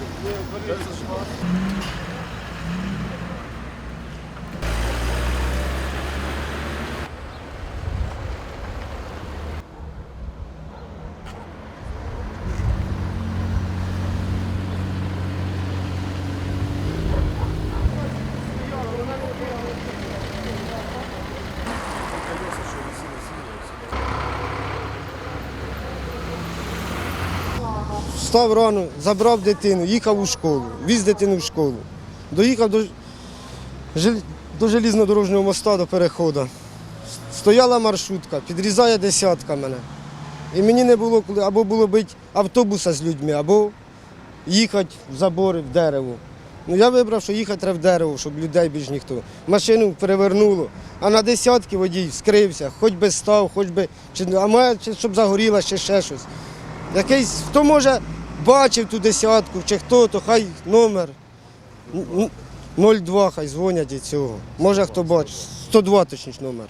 Yeah, but it's a spot. Встав рано, забрав дитину, їхав у школу, віз дитину в школу. Доїхав до, до желізнодорожнього моста до переходу. Стояла маршрутка, підрізає десятка мене. І мені не було коли або було бити автобуса з людьми, або їхати в забори, в дерево. Ну я вибрав, що їхати треба в дерево, щоб людей більш ніхто. Машину перевернуло, а на десятки водій скрився, хоч би став, хоч би, чи, а має, чи, щоб загоріла, чи ще щось. Якийсь, хто може бачив ту десятку, чи хто, то хай номер н- н- 02, хай дзвонять і цього. Може хто бачить, 102 точніше номер.